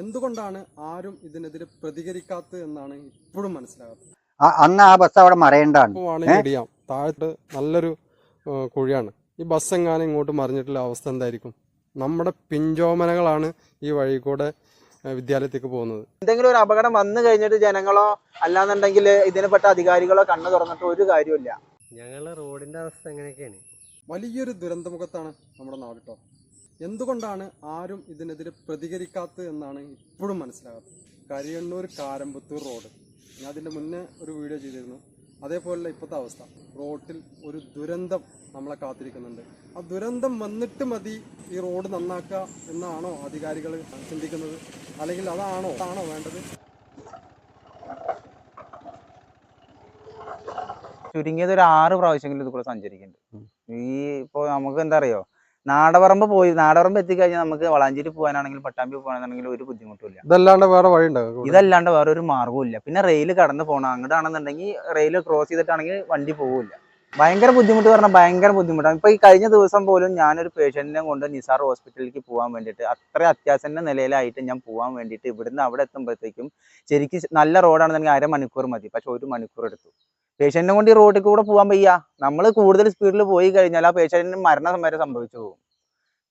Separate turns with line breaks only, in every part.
എന്തുകൊണ്ടാണ് ആരും ഇതിനെതിരെ പ്രതികരിക്കാത്തത് എന്നാണ് ഇപ്പോഴും മനസ്സിലാകാത്തത്?
അന്ന് ആ ബസ് അവിടെ മറയേണ്ടതാണ്.
ഇടിയാം. താഴത്ത് നല്ലൊരു കുഴിയാണ്. ഈ ബസ് എങ്ങാനും ഇങ്ങോട്ട് മറിഞ്ഞിട്ടുള്ള അവസ്ഥ എന്തായിരിക്കും? നമ്മുടെ പിഞ്ചോമനകളാണ് ഈ വഴി കൂടെ വിദ്യാലയത്തേക്ക് പോകുന്നത്.
എന്തെങ്കിലും ഒരു അപകടം വന്നു കഴിഞ്ഞിട്ട് ജനങ്ങളോ അല്ലാന്നുണ്ടെങ്കിൽ ഇതിനെപ്പെട്ട അധികാരികളോ കണ്ണു തുറന്നിട്ട് ഒരു കാര്യമില്ല
ഞങ്ങളുടെ റോഡിന്റെ അവസ്ഥ എങ്ങനെയൊക്കെയാണ്?
വലിയൊരു ദുരന്തമുഖത്താണ് നമ്മുടെ നാട് കേട്ടോ എന്തുകൊണ്ടാണ് ആരും ഇതിനെതിരെ പ്രതികരിക്കാത്തത് എന്നാണ് ഇപ്പോഴും മനസ്സിലാകാത്തത്. കരിയണ്ണൂർ കാരമ്പത്തൂർ റോഡ്. ഞാൻ അതിന്റെ മുന്നേ ഒരു വീഡിയോ ചെയ്തിരുന്നു. അതേപോലെ ഇപ്പോഴത്തെ അവസ്ഥ. റോഡിൽ ഒരു ദുരന്തം നമ്മളെ കാത്തിരിക്കുന്നുണ്ട്. ആ ദുരന്തം വന്നിട്ട് മതി ഈ റോഡ് നന്നാക്കുക എന്നാണോ അധികാരികൾ ചിന്തിക്കുന്നത്? അല്ലെങ്കിൽ അതാണോ അതാണോ വേണ്ടത്?
ചുരുങ്ങിയത് ഒരു ആറ് പ്രാവശ്യമെങ്കിലും ഇത് കൂടെ സഞ്ചരിക്കുന്നുണ്ട് ഈ ഇപ്പോൾ നമുക്ക് എന്താ അറിയോ? നാടപറമ്പ് പോയി നാടപറമ്പ് എത്തിക്കഴിഞ്ഞാൽ നമുക്ക് വളാഞ്ചേരി പോകാനാണെങ്കിലും പട്ടാമ്പി പോകാനാണെങ്കിലും ഒരു ബുദ്ധിമുട്ടില്ല
ഇതല്ലാണ്ട് വേറെ വഴി
ഇതല്ലാണ്ട് വേറെ ഒരു മാർഗവും ഇല്ല പിന്നെ റെയിൽ കടന്ന് പോകണം അങ്ങോട്ടാണെന്നുണ്ടെങ്കിൽ റെയിൽ ക്രോസ് ചെയ്തിട്ടാണെങ്കിൽ വണ്ടി പോകില്ല ഭയങ്കര ബുദ്ധിമുട്ട് പറഞ്ഞാൽ ഭയങ്കര ബുദ്ധിമുട്ടാണ്. ഇപ്പൊ ഈ കഴിഞ്ഞ ദിവസം പോലും ഞാനൊരു പേഷ്യന്റിനെ കൊണ്ട് നിസാർ ഹോസ്പിറ്റലിലേക്ക് പോകാൻ വേണ്ടിയിട്ട് അത്ര അത്യാസന്ന നിലയിലായിട്ട് ഞാൻ പോകാൻ വേണ്ടിയിട്ട് ഇവിടുന്ന് അവിടെ എത്തുമ്പോഴത്തേക്കും ശരിക്കും നല്ല റോഡാണെന്നുണ്ടെങ്കിൽ അരമണിക്കൂർ മതി. പക്ഷെ ഒരു മണിക്കൂർ എടുത്തു. പേഷ്യന്റിനെ കൊണ്ട് ഈ റോഡിൽ കൂടെ പോകാൻ വയ്യ. നമ്മൾ കൂടുതൽ സ്പീഡിൽ പോയി കഴിഞ്ഞാൽ ആ പേഷ്യന്റിന് മരണം വരെ സംഭവിച്ചു പോകും.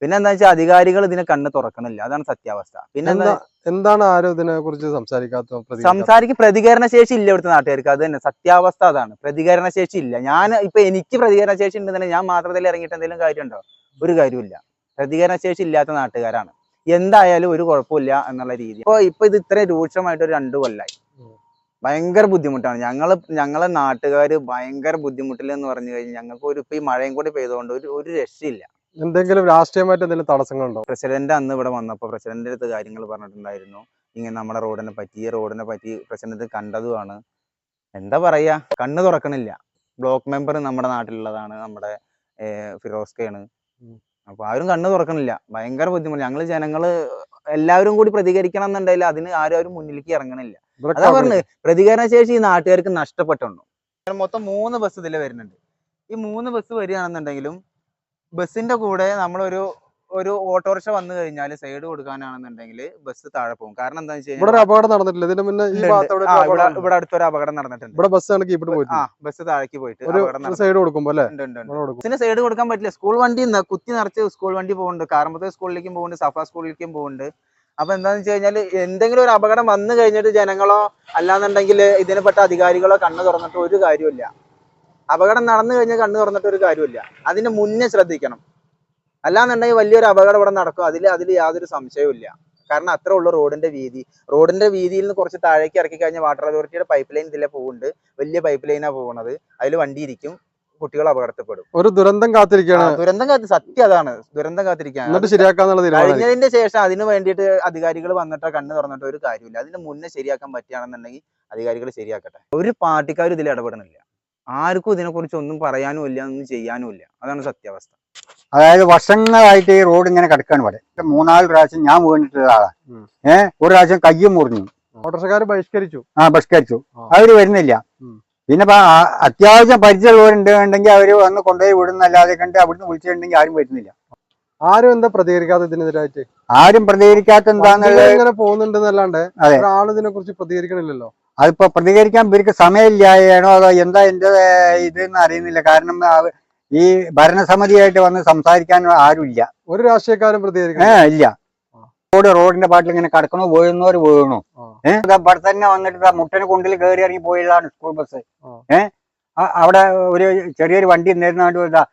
പിന്നെ എന്താ വെച്ചാൽ അധികാരികൾ ഇതിനെ കണ്ണ് തുറക്കണില്ല. അതാണ് സത്യാവസ്ഥ. പിന്നെ എന്താ
എന്താ എന്താണ് ആരോ ഇതിനെ കുറിച്ച് സംസാരിക്കാത്ത
സംസാരിക്ക് പ്രതികരണ ശേഷി ഇല്ല ഇവിടുത്തെ നാട്ടുകാർക്ക്. അത് തന്നെ സത്യാവസ്ഥ അതാണ്. പ്രതികരണ ശേഷി ഇല്ല. ഞാൻ ഇപ്പൊ എനിക്ക് പ്രതികരണ ശേഷി ഉണ്ട് തന്നെ ഞാൻ മാത്രത്തിൽ ഇറങ്ങിയിട്ട് എന്തെങ്കിലും കാര്യമുണ്ടോ? ഒരു കാര്യമില്ല പ്രതികരണ ശേഷി ഇല്ലാത്ത നാട്ടുകാരാണ്. എന്തായാലും ഒരു കുഴപ്പമില്ല എന്നുള്ള രീതി അപ്പൊ ഇപ്പൊ ഇത് ഇത്രയും രൂക്ഷമായിട്ട് ഒരു രണ്ടു കൊല്ലായി. ഭയങ്കര ബുദ്ധിമുട്ടാണ്. ഞങ്ങൾ ഞങ്ങളെ നാട്ടുകാര് ഭയങ്കര ബുദ്ധിമുട്ടിൽ എന്ന് പറഞ്ഞു കഴിഞ്ഞാൽ ഞങ്ങൾക്ക് ഒരു ഇപ്പൊ ഈ മഴയും കൂടി പെയ്തുകൊണ്ട് ഒരു ഒരു രക്ഷയില്ല.
എന്തെങ്കിലും രാഷ്ട്രീയമായിട്ട് എന്തെങ്കിലും തടസ്സങ്ങളുണ്ടോ?
പ്രസിഡന്റ് അന്ന് ഇവിടെ വന്നപ്പോൾ പ്രസിഡന്റിന്റെ അടുത്ത് കാര്യങ്ങൾ പറഞ്ഞിട്ടുണ്ടായിരുന്നു. ഇങ്ങനെ നമ്മുടെ റോഡിനെ പറ്റി ഈ റോഡിനെ പറ്റി പ്രസിഡന്റ് കണ്ടതുമാണ്. എന്താ പറയാ? കണ്ണ് തുറക്കണില്ല. ബ്ലോക്ക് മെമ്പർ നമ്മുടെ നാട്ടിലുള്ളതാണ് നമ്മുടെ ഫിറോസ്കയാണ്. അപ്പൊ ആരും കണ്ണ് തുറക്കണില്ല. ഭയങ്കര ബുദ്ധിമുട്ട്. ഞങ്ങൾ ജനങ്ങൾ എല്ലാവരും കൂടി പ്രതികരിക്കണം എന്നുണ്ടെങ്കിൽ അതിന് ആരും ആരും മുന്നിലേക്ക് ഇറങ്ങണില്ല. അതാ പറഞ്ഞത്. പ്രതികരണ ശേഷി ഈ നാട്ടുകാർക്ക് നഷ്ടപ്പെട്ടുണ്ടോ മൊത്തം മൂന്ന് ബസ് ഇതിൽ വരുന്നുണ്ട്. ഈ മൂന്ന് ബസ് വരികയാണെന്നുണ്ടെങ്കിലും ബസ്സിന്റെ കൂടെ നമ്മളൊരു ഒരു ഓട്ടോറിക്ഷ വന്നു കഴിഞ്ഞാൽ സൈഡ് കൊടുക്കാനാണെന്നുണ്ടെങ്കിൽ ബസ് താഴെ പോകും. കാരണം എന്താണെന്ന് വെച്ച്
ഇവിടെ ഒരു അപകടം നടന്നിട്ടില്ല. ഇതിന് മുന്നേ ഈ ഒരു
ഇവിടെ
അപകടം
ഇവിടെ അടുത്തൊരു അപകടം നടന്നിട്ടുണ്ട്.
ഇവിടെ ബസ് ആണ് കീപ്പിട്ട് പോയിട്ട്
ആ ബസ് താഴേക്ക് പോയിട്ട്
ഒരു
അപകടം.
സൈഡ് കൊടുക്കുമ്പോ അല്ലേ?
ഉണ്ട്, ഉണ്ട്, ഉണ്ട്.
ഇവിടെ കൊടുക്കും.
ബസ്സിന് സൈഡ് കൊടുക്കാൻ പറ്റില്ല. സ്കൂൾ വണ്ടി ന- കുത്തി നിറച്ച് സ്കൂൾ വണ്ടി പോകുന്നുണ്ട്. കാരമ്പത്തൂർ സ്കൂളിലേക്കും പോകുന്നുണ്ട്. സഫ സ്കൂളിലേക്കും പോകുന്നുണ്ട്. അപ്പൊ എന്താന്ന് വെച്ച് കഴിഞ്ഞാൽ എന്തെങ്കിലും ഒരു അപകടം വന്നു കഴിഞ്ഞിട്ട് ജനങ്ങളോ അല്ലാന്നുണ്ടെങ്കിൽ ഇതിനെപ്പെട്ട അധികാരികളോ കണ്ണു തുറന്നിട്ട് ഒരു കാര്യമില്ല അപകടം നടന്നു കഴിഞ്ഞാൽ കണ്ണു തുറന്നിട്ട് ഒരു കാര്യമില്ല അതിന് മുന്നേ ശ്രദ്ധിക്കണം. അല്ലാന്നുണ്ടെങ്കിൽ വലിയൊരു അപകടം ഇവിടെ നടക്കും. അതിൽ അതിൽ യാതൊരു സംശയവും ഇല്ല കാരണം അത്ര ഉള്ളു റോഡിന്റെ വീതി. റോഡിന്റെ വീതിയിൽ നിന്ന് കുറച്ച് താഴേക്ക് ഇറക്കി കഴിഞ്ഞാൽ വാട്ടർ അതോറിറ്റിയുടെ പൈപ്പ് ലൈൻ ഇതിലെ പോകുന്നുണ്ട് വലിയ പൈപ്പ് ലൈനാ പോകുന്നത്. അതിൽ വണ്ടി ഇരിക്കും. കുട്ടികൾ അപകടത്തിൽപ്പെടും.
ഒരു ദുരന്തം കാത്തിരിക്കുകയാണ്.
ദുരന്തം കാത്തി സത്യം അതാണ്. ദുരന്തം
കാത്തിരിക്കുകയാണ്. ശരിയാക്കാന്നുള്ള
കഴിഞ്ഞതിന്റെ ശേഷം അതിന് വേണ്ടിയിട്ട് അധികാരികൾ വന്നിട്ടോ കണ്ണു തുറന്നിട്ടോ ഒരു കാര്യമില്ല. അതിന് മുന്നേ ശരിയാക്കാൻ പറ്റുകയാണെന്നുണ്ടെങ്കിൽ അധികാരികൾ ശരിയാക്കട്ടെ. ഒരു പാർട്ടിക്കാരും ഇതിൽ ഇടപെടണില്ല ആർക്കും ഇതിനെക്കുറിച്ച് ഒന്നും പറയാനും ഇല്ല ഒന്നും ചെയ്യാനും ഇല്ല. അതാണ് സത്യാവസ്ഥ.
അതായത് വർഷങ്ങളായിട്ട് ഈ റോഡ് ഇങ്ങനെ കിടക്കാണ് ഇവിടെ. ഇപ്പൊ മൂന്നാൽ പ്രാവശ്യം ഞാൻ വീണിട്ടുള്ള ആളാണ് ഏഹ് ഒരു പ്രാവശ്യം കയ്യും മുറിഞ്ഞു.
ഓട്ടോറിക്ഷക്കാർ ബഹിഷ്കരിച്ചു.
ആ
ബഹിഷ്കരിച്ചു.
അവർ വരുന്നില്ല. പിന്നെ അത്യാവശ്യം പരിചയമുള്ളവരുണ്ട് പരിചയമുള്ളവരുണ്ടെങ്കിൽ അവർ വന്ന് കൊണ്ടുപോയി വിടുന്നല്ലാതെ കണ്ട് അവിടുന്ന് വിളിച്ചിട്ടുണ്ടെങ്കിൽ ആരും വരുന്നില്ല.
ആരും എന്താ പ്രതികരിക്കാത്ത ഇതിനെതിരായിട്ട്?
ആരും പ്രതികരിക്കാത്ത
എന്താ
എന്താന്നുള്ളത്
ഇങ്ങനെ പോകുന്നുണ്ടെന്നല്ലാണ്ട് ഇതിനെ കുറിച്ച് പ്രതികരിക്കണില്ലല്ലോ?
അതിപ്പോ പ്രതികരിക്കാൻ ഇവർക്ക് സമയമില്ലായാണോ അതോ എന്താ എന്റെ ഇതെന്ന് അറിയുന്നില്ല. കാരണം ഈ ഭരണസമിതിയായിട്ട് വന്ന് സംസാരിക്കാൻ ആരുമില്ല.
ഒരു രാഷ്ട്രീയക്കാരും
പ്രതികരിക്കാൻ ഇല്ല. റോഡ് റോഡിന്റെ പാട്ടിൽ ഇങ്ങനെ കിടക്കണോ വീഴുന്നവർ വീണു. ഏഹ് ഇവിടെ തന്നെ വന്നിട്ട് മുട്ടന് കുണ്ടിൽ കയറി ഇറങ്ങി പോയതാണ് സ്കൂൾ ബസ്.
ആ.
ഏഹ് അവിടെ ഒരു ചെറിയൊരു വണ്ടി നേരുന്നതുകൊണ്ട് ഇതാ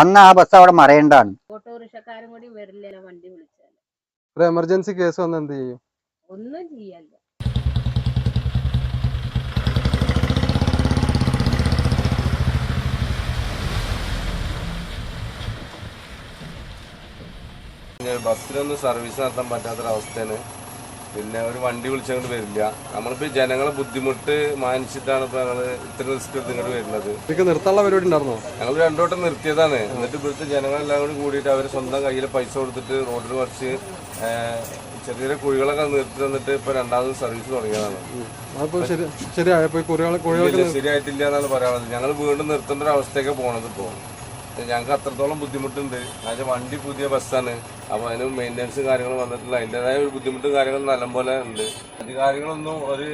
അന്ന് ആ ബസ് അവിടെ മറയേണ്ടതാണ്.
ഓട്ടോറിക്ഷക്കാരും കൂടി വരില്ല വണ്ടി വിളിച്ചാൽ
എമർജൻസി കേസ് വന്ന് എന്ത് ചെയ്യും?
ഒന്നും ചെയ്യല്ല.
പിന്നെ ബസ്സിനൊന്നും സർവീസ് നടത്താൻ പറ്റാത്തൊരവസ്ഥയാണ്. പിന്നെ ഒരു വണ്ടി വിളിച്ചങ്ങോട്ട് വരില്ല. നമ്മളിപ്പോൾ ഈ ജനങ്ങളെ ബുദ്ധിമുട്ട് മാനിച്ചിട്ടാണ് ഇപ്പോൾ ഞങ്ങൾ ഇത്ര റിസ്ക് എടുത്ത് ഇങ്ങോട്ട് വരുന്നത്.
നിർത്താനുള്ള പരിപാടി ഉണ്ടായിരുന്നോ?
ഞങ്ങൾ രണ്ടോട്ടം നിർത്തിയതാണ്. എന്നിട്ട് ഇവിടുത്തെ ജനങ്ങളെല്ലാം കൂടി കൂടിയിട്ട് അവർ സ്വന്തം കയ്യിൽ പൈസ കൊടുത്തിട്ട് റോഡിൽ കുറച്ച് ചെറിയ ചെറിയ കുഴികളൊക്കെ നിർത്തി തന്നിട്ട് ഇപ്പോൾ രണ്ടാമത് സർവീസ് തുടങ്ങിയതാണ്. ശരിയായിട്ടില്ല എന്നാണ് പറയാനുള്ളത്. ഞങ്ങൾ വീണ്ടും നിർത്തേണ്ട ഒരു അവസ്ഥയൊക്കെ പോണത് ഇപ്പോൾ ഞങ്ങൾക്ക് അത്രത്തോളം ബുദ്ധിമുട്ടുണ്ട്. അതിന്റെ വണ്ടി പുതിയ ബസ്സാണ് അപ്പൊ അതിന് മെയിന്റനൻസും കാര്യങ്ങളും വന്നിട്ടില്ല അതിന്റെതായ ഒരു ബുദ്ധിമുട്ടും കാര്യങ്ങളും നല്ലപോലെ ഉണ്ട്. അധികാരികളൊന്നും ഒരു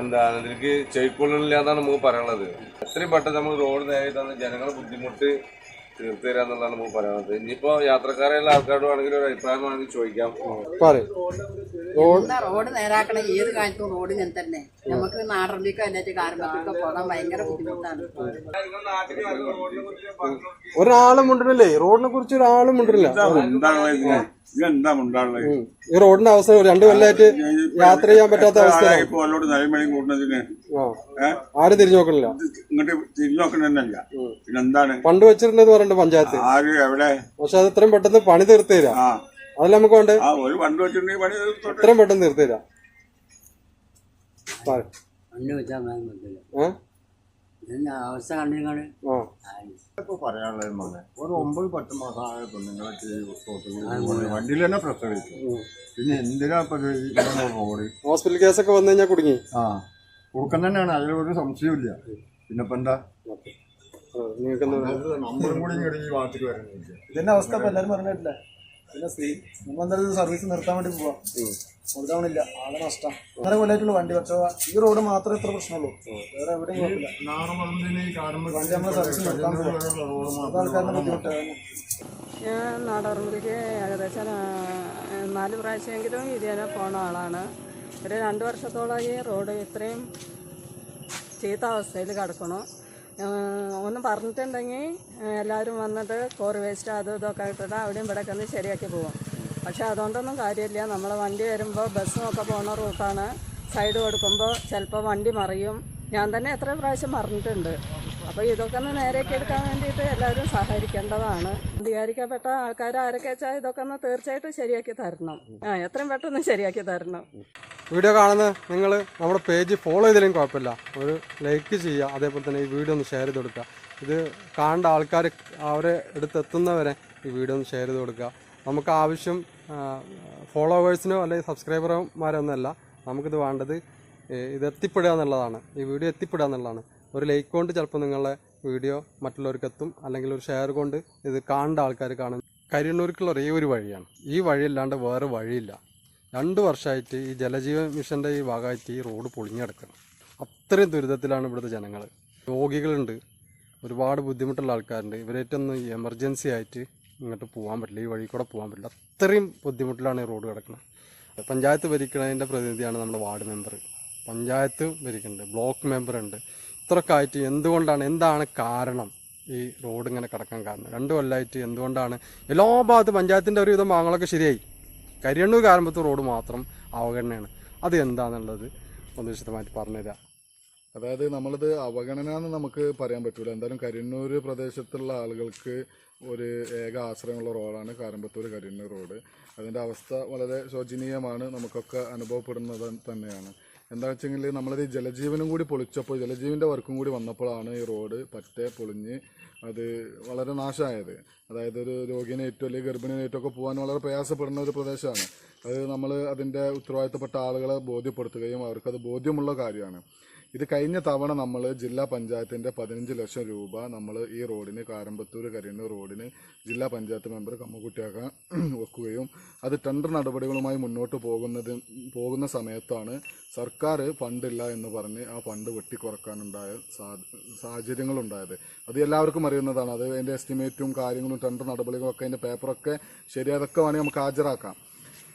എന്താണ് ഇതിലേക്ക് ചെയ്ക്കൊള്ളില്ല എന്നാണ് നമുക്ക് പറയാനുള്ളത്. എത്രയും പെട്ടെന്ന് നമ്മൾ റോഡ് നേരിട്ടാണ് ജനങ്ങളെ ബുദ്ധിമുട്ട് തീർത്തു തരാ എന്നുള്ളതാണ് നമുക്ക് പറയാനുള്ളത്. ഇനിയിപ്പോ യാത്രക്കാരെയുള്ള ആൾക്കാരോട് ആണെങ്കിലും ഒരു അഭിപ്രായം വേണമെങ്കിൽ ചോദിക്കാം.
പറയും. റോഡ്
റോഡ് നേരാക്കണം? ഏത് കാലത്തും റോഡ് ഞാൻ തന്നെ. നമുക്ക് നാടറിലേക്കോ അല്ലെങ്കിൽ കാരണത്തിലൊക്കെ പോകാൻ ഭയങ്കര ബുദ്ധിമുട്ടാണ്.
ഒരാളും ഉണ്ടല്ലേ റോഡിനെ കുറിച്ച് ഒരാളും
ഉണ്ടാവുന്നത്
ഈ റോഡിന്റെ അവസ്ഥ രണ്ടു കൊല്ലമായിട്ട് യാത്ര ചെയ്യാൻ പറ്റാത്ത
അവസ്ഥ
ആര് തിരിഞ്ഞു നോക്കണില്ല.
ഇങ്ങോട്ട് തിരിഞ്ഞു നോക്കണെന്നല്ല പിന്നെന്താണ്?
പണ്ട് വെച്ചിട്ടുണ്ടെന്ന് പറഞ്ഞിട്ട് പഞ്ചായത്ത്.
ആര് എവിടെ?
പക്ഷെ അത് എത്രയും പെട്ടെന്ന് പണി തീർത്തേര
ആ.
അതല്ല നമുക്ക് വേണ്ടത്?
ആ ഒരു പണ്ട് വെച്ചിട്ടുണ്ടെങ്കിൽ പണി.
എത്രയും പെട്ടെന്ന് തീർത്തേര തരാം പറ.
വണ്ടി വെച്ചാൽ പറ്റില്ല അവസ്ഥ കണ്ടിരിക്കാണ്
ആ.
ഇപ്പൊ പറയാനുള്ളത് മകനെ ഒരു ഒമ്പത് പത്ത് മാസമായ പെണ്ണുങ്ങളൊക്കെ വണ്ടിയിൽ തന്നെ പ്രസവിച്ചു. പിന്നെ എന്തിനാ ഇപ്പൊ റോഡ്
ഹോസ്പിറ്റൽ കേസൊക്കെ വന്നു കഴിഞ്ഞാൽ കുടുങ്ങി.
ആ കുറുക്കൻ തന്നെയാണ്. അതിലൊരു സംശയമില്ല പിന്നെ ഇപ്പൊ എന്താ? നമ്മളും കൂടി ഇങ്ങോട്ട് ഈ ഭാഗത്തേക്ക് വരുന്നില്ല
ഇതിന്റെ അവസ്ഥ? എല്ലാരും പറഞ്ഞിട്ടില്ല? പിന്നെ സ്ത്രീ നമ്മൾ എന്തായാലും സർവീസ് നിർത്താൻ വേണ്ടി പോവാം. മുതലാവണില്ല ആകെ നഷ്ടം. കൊല്ലായിട്ടുള്ള വണ്ടി പക്ഷേ ഈ റോഡ് മാത്രമേ ഇത്ര പ്രശ്നമുള്ളൂ. വേറെ എവിടെയും വണ്ടി
ഞാൻ നാടോറുമ്പിലേക്ക് ഏകദേശം നാല് പ്രാവശ്യമെങ്കിലും ഇതുവരെ പോണ ആളാണ്. ഒരു രണ്ട് വർഷത്തോളമായി റോഡ് ഇത്രയും ചീത്ത അവസ്ഥയിൽ കിടക്കണു. ഒന്ന് പറഞ്ഞിട്ടുണ്ടെങ്കിൽ എല്ലാവരും വന്നിട്ട് കോറി വേസ്റ്റ് അതും ഇതൊക്കെ ഇട്ടിട്ട് അവിടെയും ഇവിടെ ശരിയാക്കി പോകും പക്ഷെ അതുകൊണ്ടൊന്നും കാര്യമില്ല. നമ്മൾ വണ്ടി വരുമ്പോൾ ബസ്സും ഒക്കെ പോണ റൂട്ടാണ് സൈഡ് കൊടുക്കുമ്പോൾ ചിലപ്പോൾ വണ്ടി മറിയും. ഞാൻ തന്നെ എത്ര പ്രാവശ്യം മറിഞ്ഞിട്ടുണ്ട്. അപ്പോൾ ഇതൊക്കെ ഒന്ന് നേരെയൊക്കെ എടുക്കാൻ വേണ്ടിയിട്ട് എല്ലാവരും സഹകരിക്കേണ്ടതാണ്. അധികാരിക്കപ്പെട്ട ആൾക്കാർ ആരൊക്കെ വെച്ചാൽ ഇതൊക്കെ ഒന്ന് തീർച്ചയായിട്ടും ശരിയാക്കി തരണം. ആ എത്രയും പെട്ടെന്ന് ശരിയാക്കി തരണം.
വീഡിയോ കാണുന്ന നിങ്ങൾ നമ്മുടെ പേജ് ഫോളോ ചെയ്തില്ലെങ്കിൽ കുഴപ്പമില്ല. ഒരു ലൈക്ക് ചെയ്യുക അതേപോലെ തന്നെ ഈ വീഡിയോ ഒന്ന് ഷെയർ ചെയ്ത് കൊടുക്കുക. ഇത് കാണേണ്ട ആൾക്കാർ അവരെ അടുത്തെത്തുന്നവരെ ഈ വീഡിയോ ഒന്ന് ഷെയർ ചെയ്ത് കൊടുക്കുക. നമുക്ക് ആവശ്യം ഫോളോവേഴ്സിനോ അല്ലെങ്കിൽ സബ്സ്ക്രൈബർമാരോ ഒന്നല്ല നമുക്കിത് വേണ്ടത് ഇത് എത്തിപ്പെടുക എന്നുള്ളതാണ്. ഈ വീഡിയോ എത്തിപ്പെടുക എന്നുള്ളതാണ്. ഒരു ലൈക്ക് കൊണ്ട് ചിലപ്പോൾ നിങ്ങളുടെ വീഡിയോ മറ്റുള്ളവർക്ക് എത്തും അല്ലെങ്കിൽ ഒരു ഷെയർ കൊണ്ട് ഇത് കാണേണ്ട ആൾക്കാർ കാണും കരിയണ്ണൂർക്കുള്ള ഒരേ ഒരു വഴിയാണ്. ഈ വഴിയില്ലാണ്ട് വേറെ വഴിയില്ല. രണ്ട് വർഷമായിട്ട് ഈ ജലജീവൻ മിഷന്റെ ഈ ഭാഗമായിട്ട് ഈ റോഡ് പൊളിഞ്ഞെടുക്കണം അത്രയും ദുരിതത്തിലാണ് ഇവിടുത്തെ ജനങ്ങൾ രോഗികളുണ്ട്. ഒരുപാട് ബുദ്ധിമുട്ടുള്ള ആൾക്കാരുണ്ട്. ഇവരേറ്റൊന്ന് എമർജൻസി ആയിട്ട് ഇങ്ങോട്ട് പോകാൻ പറ്റില്ല ഈ വഴി കൂടെ പോകാൻ പറ്റില്ല. അത്രയും ബുദ്ധിമുട്ടിലാണ് ഈ റോഡ് കിടക്കുന്നത്. പഞ്ചായത്ത് ഭരിക്കുന്നതിന്റെ പ്രതിനിധിയാണ് നമ്മുടെ വാർഡ് മെമ്പർ പഞ്ചായത്ത് ഭരിക്കുന്നുണ്ട് ബ്ലോക്ക് മെമ്പർ ഉണ്ട് ഇത്രയൊക്കെ ആയിട്ട് എന്തുകൊണ്ടാണ് എന്താണ് കാരണം ഈ റോഡ് ഇങ്ങനെ കിടക്കാൻ കാരണം? രണ്ടു കൊല്ലമായിട്ട് എന്തുകൊണ്ടാണ്? എല്ലാ ഭാഗത്തും പഞ്ചായത്തിന്റെ ഒരുവിധം ഭാഗങ്ങളൊക്കെ ശരിയായി. കരിയണ്ണൂർ കാരമ്പത്തൂർ റോഡ് മാത്രം അവഗണനയാണ്. അത് എന്താണെന്നുള്ളത് ഒന്ന് വിശദമായിട്ട് പറഞ്ഞുതരാം.
അതായത് നമ്മളിത് അവഗണന എന്ന് നമുക്ക് പറയാൻ പറ്റൂല. എന്തായാലും കരിന്നൂർ പ്രദേശത്തുള്ള ആളുകൾക്ക് ഒരു ഏക ആശ്രയമുള്ള റോഡാണ് കാരമ്പത്തൂർ കരിന്നൂർ റോഡ്. അതിന്റെ അവസ്ഥ വളരെ ശോചനീയമാണ് നമുക്കൊക്കെ അനുഭവപ്പെടുന്നത് തന്നെയാണ്. എന്താ വെച്ചെങ്കിൽ നമ്മളത് ജലജീവനും കൂടി പൊളിച്ചപ്പോൾ ജലജീവന്റെ വർക്കും കൂടി വന്നപ്പോഴാണ് ഈ റോഡ് പറ്റെ പൊളിഞ്ഞ് അത് വളരെ നാശമായത് അതായത് ഒരു രോഗിനേറ്റോ അല്ലെങ്കിൽ ഗർഭിണിനേറ്റോ ഒക്കെ പോകാൻ വളരെ പ്രയാസപ്പെടുന്ന ഒരു പ്രദേശമാണ്. അത് നമ്മൾ അതിന്റെ ഉത്തരവാദിത്തപ്പെട്ട ആളുകളെ ബോധ്യപ്പെടുത്തുകയും അവർക്കത് ബോധ്യമുള്ള കാര്യമാണ്. ഇത് കഴിഞ്ഞ തവണ നമ്മൾ ജില്ലാ പഞ്ചായത്തിന്റെ പതിനഞ്ച് ലക്ഷം രൂപ നമ്മൾ ഈ റോഡിന് കാരമ്പത്തൂർ കരിയണ്ണൂർ റോഡിന് ജില്ലാ പഞ്ചായത്ത് മെമ്പർ കമ്മുകുട്ടിയാക്കാൻ വെക്കുകയും അത് ടെൻഡർ നടപടികളുമായി മുന്നോട്ട് പോകുന്നത് പോകുന്ന സമയത്താണ് സർക്കാർ ഫണ്ടില്ല എന്ന് പറഞ്ഞ് ആ ഫണ്ട് വെട്ടിക്കുറക്കാനുണ്ടായ സാഹചര്യങ്ങളുണ്ടായത്. അത് എല്ലാവർക്കും അറിയുന്നതാണ്. അത് അതിന്റെ എസ്റ്റിമേറ്റും കാര്യങ്ങളും ടെൻഡർ നടപടികളും ഒക്കെ അതിന്റെ പേപ്പറൊക്കെ ശരിയാതൊക്കെ വേണമെങ്കിൽ നമുക്ക് ഹാജരാക്കാം.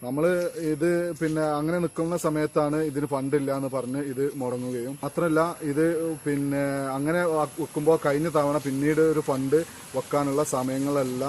നമ്മൾ ഇത് പിന്നെ അങ്ങനെ നിൽക്കുന്ന സമയത്താണ് ഇതിന് ഫണ്ടില്ല എന്ന് പറഞ്ഞ് ഇത് മുടങ്ങുകയും. മാത്രമല്ല ഇത് പിന്നെ അങ്ങനെ വെക്കുമ്പോൾ കഴിഞ്ഞ തവണ പിന്നീട് ഒരു ഫണ്ട് വെക്കാനുള്ള സമയങ്ങളല്ല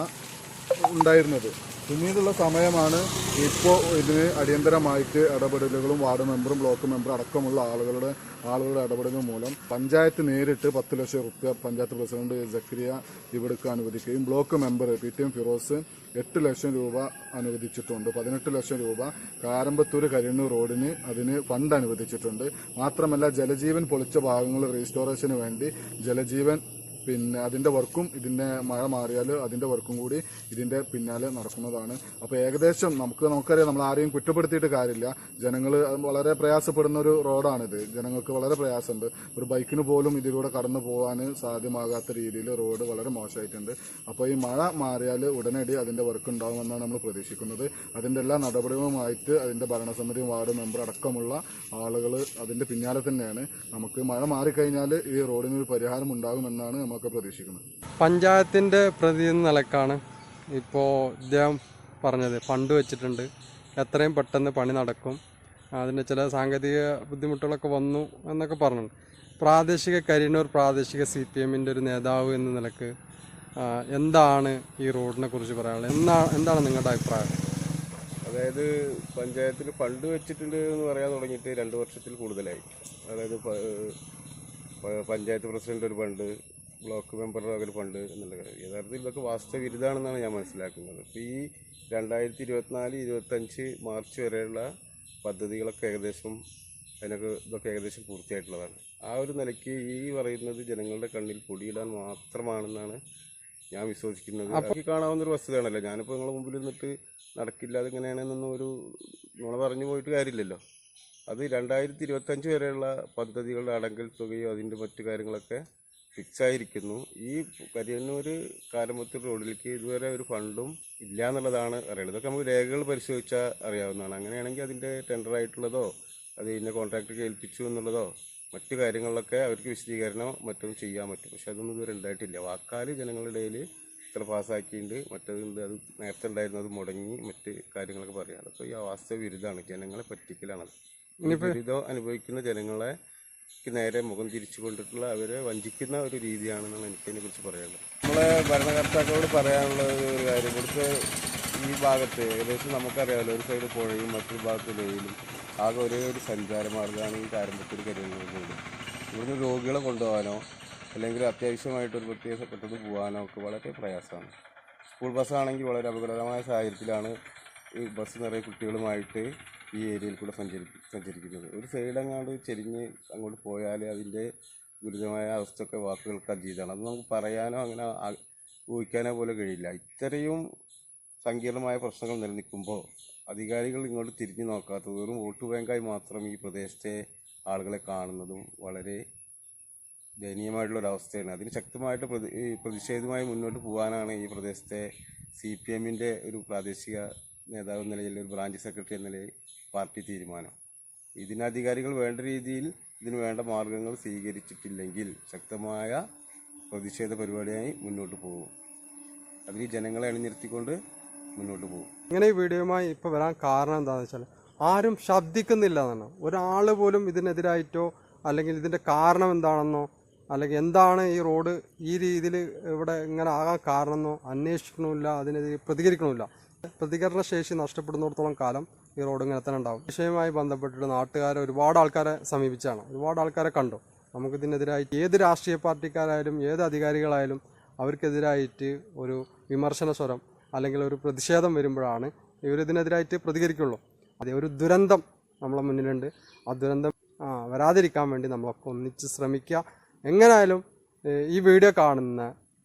ഉണ്ടായിരുന്നത്. പിന്നീടുള്ള സമയമാണ് ഇപ്പോൾ ഇതിന് അടിയന്തരമായിട്ട് ഇടപെടലുകളും വാർഡ് മെമ്പറും ബ്ലോക്ക് മെമ്പറും അടക്കമുള്ള ആളുകളുടെ ആളുകളുടെ ഇടപെടലുകൾ മൂലം പഞ്ചായത്ത് നേരിട്ട് പത്ത് ലക്ഷം റുപ്യ പഞ്ചായത്ത് പ്രസിഡന്റ് ജക്രിയ ഇവിടേക്ക് അനുവദിക്കുകയും block member P T M Firoz എട്ട് ലക്ഷം രൂപ അനുവദിച്ചിട്ടുണ്ട്. പതിനെട്ട് ലക്ഷം രൂപ കാരമ്പത്തൂർ കരിണ്ണൂർ റോഡിന് അതിന് ഫണ്ട് അനുവദിച്ചിട്ടുണ്ട്. മാത്രമല്ല ജലജീവൻ പൊളിച്ച ഭാഗങ്ങൾ റീസ്റ്റോറേഷന് വേണ്ടി ജലജീവൻ പിന്നെ അതിന്റെ വർക്കും ഇതിന്റെ മഴ മാറിയാൽ അതിന്റെ വർക്കും കൂടി ഇതിന്റെ പിന്നാലെ നടക്കുന്നതാണ്. അപ്പോൾ ഏകദേശം നമുക്ക് നമുക്കറിയാം നമ്മൾ ആരെയും കുറ്റപ്പെടുത്തിയിട്ട് കാര്യമില്ല. ജനങ്ങൾ വളരെ പ്രയാസപ്പെടുന്ന ഒരു റോഡാണിത്. ജനങ്ങൾക്ക് വളരെ പ്രയാസമുണ്ട്. ഒരു ബൈക്കിന് പോലും ഇതിലൂടെ കടന്നു പോകാൻ സാധ്യമാകാത്ത രീതിയിൽ റോഡ് വളരെ മോശമായിട്ടുണ്ട്. അപ്പോൾ ഈ മഴ മാറിയാൽ ഉടനടി അതിന്റെ വർക്ക് ഉണ്ടാകുമെന്നാണ് നമ്മൾ പ്രതീക്ഷിക്കുന്നത്. അതിന്റെ എല്ലാ നടപടികളുമായിട്ട് അതിന്റെ ഭരണസമിതി വാർഡ് മെമ്പർ അടക്കമുള്ള ആളുകൾ അതിന്റെ പിന്നാലെ തന്നെയാണ്. നമുക്ക് മഴ മാറിക്കഴിഞ്ഞാൽ ഈ റോഡിനൊരു പരിഹാരം ഉണ്ടാകുമെന്നാണ് നമുക്ക് പ്രതീക്ഷിക്കുന്നത്
പഞ്ചായത്തിന്റെ പ്രതി നിലക്കാണ് ഇപ്പോൾ ഇദ്ദേഹം പറഞ്ഞത്. ഫണ്ട് വെച്ചിട്ടുണ്ട്. എത്രയും പെട്ടെന്ന് പണി നടക്കും. അതിന് ചില സാങ്കേതിക ബുദ്ധിമുട്ടുകളൊക്കെ വന്നു എന്നൊക്കെ പറഞ്ഞു പ്രാദേശിക കരിനൂർ പ്രാദേശിക സി പി എമ്മിന്റെ ഒരു നേതാവ് എന്ന നിലയ്ക്ക് എന്താണ് ഈ റോഡിനെ കുറിച്ച് പറയാനുള്ളത്? എന്നാ എന്താണ് നിങ്ങളുടെ അഭിപ്രായം?
അതായത് പഞ്ചായത്തിൽ ഫണ്ട് വെച്ചിട്ടുണ്ട് എന്ന് പറയാൻ തുടങ്ങിയിട്ട് രണ്ട് വർഷത്തിൽ കൂടുതലായി. അതായത് പഞ്ചായത്ത് പ്രസിഡന്റ് ഒരു ഫണ്ട് ബ്ലോക്ക് മെമ്പറുടെ ഒരു ഫണ്ട് എന്നുള്ള കാര്യം യഥാർത്ഥത്തിൽ ഇതൊക്കെ വാസ്തവിരുദ്ധമാണെന്നാണ് ഞാൻ മനസ്സിലാക്കുന്നത്. ഇപ്പോൾ ഈ രണ്ടായിരത്തി ഇരുപത്തിനാല് ഇരുപത്തഞ്ച് മാർച്ച് വരെയുള്ള പദ്ധതികളൊക്കെ ഏകദേശം അതിനൊക്കെ ഇതൊക്കെ ഏകദേശം പൂർത്തിയായിട്ടുള്ളതാണ്. ആ ഒരു നിലയ്ക്ക് ഈ പറയുന്നത് ജനങ്ങളുടെ കണ്ണിൽ പൊടിയിടാൻ മാത്രമാണെന്നാണ് ഞാൻ വിശ്വസിക്കുന്നത്. അപ്പോൾ കാണാവുന്ന ഒരു വസ്തുതയാണല്ലോ. ഞാനിപ്പോൾ നിങ്ങളുടെ മുമ്പിൽ നിന്നിട്ട് നടക്കില്ല അതിങ്ങനെയാണെന്നൊന്നും ഒരു നുണ പറഞ്ഞു പോയിട്ട് കാര്യമില്ലല്ലോ. അത് രണ്ടായിരത്തി ഇരുപത്തഞ്ച് വരെയുള്ള പദ്ധതികളുടെ അടങ്കൽ തുകയോ അതിന്റെ മറ്റു കാര്യങ്ങളൊക്കെ ഫിക്സ് ആയിരിക്കുന്നു ഈ കരിയന്നൂർ കാരമ്പത്തൂർ റോഡിലേക്ക് ഇതുവരെ ഒരു ഫണ്ടും ഇല്ല എന്നുള്ളതാണ് അറിയുന്നത്. ഇതൊക്കെ നമുക്ക് രേഖകൾ പരിശോധിച്ചാൽ അറിയാവുന്നതാണ്. അങ്ങനെയാണെങ്കിൽ അതിന്റെ ടെൻഡർ ആയിട്ടുള്ളതോ അത് ഇന്ന കോൺട്രാക്ടർക്ക് ഏൽപ്പിച്ചു എന്നുള്ളതോ മറ്റു കാര്യങ്ങളിലൊക്കെ അവർക്ക് വിശദീകരണം മറ്റും ചെയ്യാൻ പറ്റും. പക്ഷെ അതൊന്നും ഇതുവരെ ഉണ്ടായിട്ടില്ല. വാക്കാൽ ജനങ്ങളുടെ ഇടയിൽ ഇത്ര പാസ്സാക്കിയിട്ടുണ്ട് മറ്റതുണ്ട് അത് നേരത്തെ ഉണ്ടായിരുന്നു അത് മുടങ്ങി മറ്റ് കാര്യങ്ങളൊക്കെ പറയുകയാണ് അപ്പോൾ ഈ അവസ്ഥ വിരുദ്ധമാണ്. ജനങ്ങളെ പറ്റിക്കലാണത്. ഇനി ദുരിതം അനുഭവിക്കുന്ന ജനങ്ങളെ നേരെ മുഖം തിരിച്ചു കൊണ്ടിട്ടുള്ള അവരെ വഞ്ചിക്കുന്ന ഒരു രീതിയാണെന്നാണ് എനിക്കതിനെ കുറിച്ച് പറയാനുള്ളത്. നമ്മളെ ഭരണകർത്താക്കളോട് പറയാനുള്ളത് ഒരു കാര്യം ഇവിടുത്തെ ഈ ഭാഗത്ത് ഏകദേശം നമുക്കറിയാമല്ലോ ഒരു സൈഡ് പുഴയും മറ്റൊരു ഭാഗത്ത് വെയിലും ആകെ ഒരേ ഒരു സഞ്ചാരമാർഗമാണ് ഈ കാരമ്പത്തൂർ കരുതുന്നത് ഇവിടുന്ന് രോഗികളെ കൊണ്ടുപോകാനോ അല്ലെങ്കിൽ അത്യാവശ്യമായിട്ടൊരു പ്രത്യേക പ്രത്യേകപ്പെട്ടത് പോകാനോ ഒക്കെ വളരെ പ്രയാസമാണ്. സ്കൂൾ ബസ്സാണെങ്കിൽ വളരെ അപകടകരമായ സാഹചര്യത്തിലാണ് ബസ് നിറയെ കുട്ടികളുമായിട്ട് ഈ ഏരിയയിൽ കൂടെ സഞ്ചരി സഞ്ചരിക്കുന്നത്. ഒരു സൈഡങ്ങാണ്ട് ചെരിഞ്ഞ് അങ്ങോട്ട് പോയാൽ അതിന്റെ ഗുരുതരമായ അവസ്ഥയൊക്കെ വാക്കുകൾക്ക് അതീതമാണ് അത് നമുക്ക് പറയാനോ അങ്ങനെ ഊഹിക്കാനോ പോലെ കഴിയില്ല. ഇത്രയും സങ്കീർണമായ പ്രശ്നങ്ങൾ നിലനിൽക്കുമ്പോൾ അധികാരികൾ ഇങ്ങോട്ട് തിരിഞ്ഞു നോക്കാത്തത് വെറും വോട്ട് ബാങ്കായി മാത്രം ഈ പ്രദേശത്തെ ആളുകളെ കാണുന്നതും വളരെ ദയനീയമായിട്ടുള്ളൊരവസ്ഥയാണ് അതിന് ശക്തമായിട്ട് പ്രതി പ്രതിഷേധമായി മുന്നോട്ട് പോകാനാണ് ഈ പ്രദേശത്തെ സി പി എമ്മിന്റെ ഒരു പ്രാദേശിക നേതാവ് എന്ന നിലയിൽ ഒരു ബ്രാഞ്ച് സെക്രട്ടറി എന്ന നിലയിൽ പാർട്ടി തീരുമാനം. ഇതിന് അധികാരികൾ വേണ്ട രീതിയിൽ ഇതിന് വേണ്ട മാർഗങ്ങൾ സ്വീകരിച്ചിട്ടില്ലെങ്കിൽ ശക്തമായ പ്രതിഷേധ പരിപാടിയായി മുന്നോട്ട് പോകും. അതിൽ ജനങ്ങളെ അണിനിരത്തിക്കൊണ്ട് മുന്നോട്ട് പോകും.
ഇങ്ങനെ ഈ വീഡിയോയുമായി ഇപ്പോൾ വരാൻ കാരണം എന്താണെന്ന് വെച്ചാൽ ആരും ശബ്ദിക്കുന്നില്ല എന്നാണ്. ഒരാൾ പോലും ഇതിനെതിരായിട്ടോ അല്ലെങ്കിൽ ഇതിന്റെ കാരണം എന്താണെന്നോ അല്ലെങ്കിൽ എന്താണ് ഈ റോഡ് ഈ രീതിയിൽ ഇവിടെ ഇങ്ങനെ ആകാൻ കാരണമെന്നോ അന്വേഷിക്കണമില്ല അതിനെതിരെ പ്രതികരിക്കണമില്ല. പ്രതികരണ ശേഷി നഷ്ടപ്പെടുന്നിടത്തോളം കാലം ഈ റോഡ് ഇങ്ങനെ തന്നെ ഉണ്ടാവും. വിഷയവുമായി ബന്ധപ്പെട്ടിട്ട് നാട്ടുകാരെ ഒരുപാട് ആൾക്കാരെ സമീപിച്ചാണ്. ഒരുപാട് ആൾക്കാരെ കണ്ടു. നമുക്കിതിനെതിരായിട്ട് ഏത് രാഷ്ട്രീയ പാർട്ടിക്കാരായാലും ഏത് അധികാരികളായാലും അവർക്കെതിരായിട്ട് ഒരു വിമർശന സ്വരം അല്ലെങ്കിൽ ഒരു പ്രതിഷേധം വരുമ്പോഴാണ് ഇവരിതിനെതിരായിട്ട് പ്രതികരിക്കുള്ളൂ. അതേ ഒരു ദുരന്തം നമ്മളെ മുന്നിലുണ്ട്. ആ ദുരന്തം വരാതിരിക്കാൻ വേണ്ടി നമ്മളൊക്കെ ഒന്നിച്ച് ശ്രമിക്കുക. എങ്ങനെയായാലും ഈ വീഡിയോ കാണുന്ന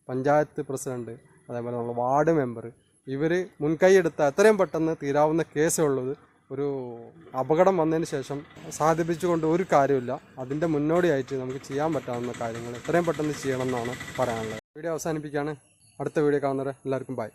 പഞ്ചായത്ത് പ്രസിഡന്റ് അതേപോലെ നമ്മൾ വാർഡ് മെമ്പർ ഇവർ മുൻകൈയെടുത്ത എത്രയും പെട്ടെന്ന് തീരാവുന്ന കേസേ ഉള്ളത് ഒരു അപകടം വന്നതിന് ശേഷം സാധിപ്പിച്ചുകൊണ്ട് ഒരു കാര്യമില്ല അതിന്റെ മുന്നോടിയായിട്ട് നമുക്ക് ചെയ്യാൻ പറ്റാവുന്ന കാര്യങ്ങൾ എത്രയും പെട്ടെന്ന് ചെയ്യണം എന്നാണ് പറയാനുള്ളത്. വീഡിയോ അവസാനിപ്പിക്കുകയാണ്. അടുത്ത വീഡിയോ കാണുന്നവരെ എല്ലാവർക്കും ബൈ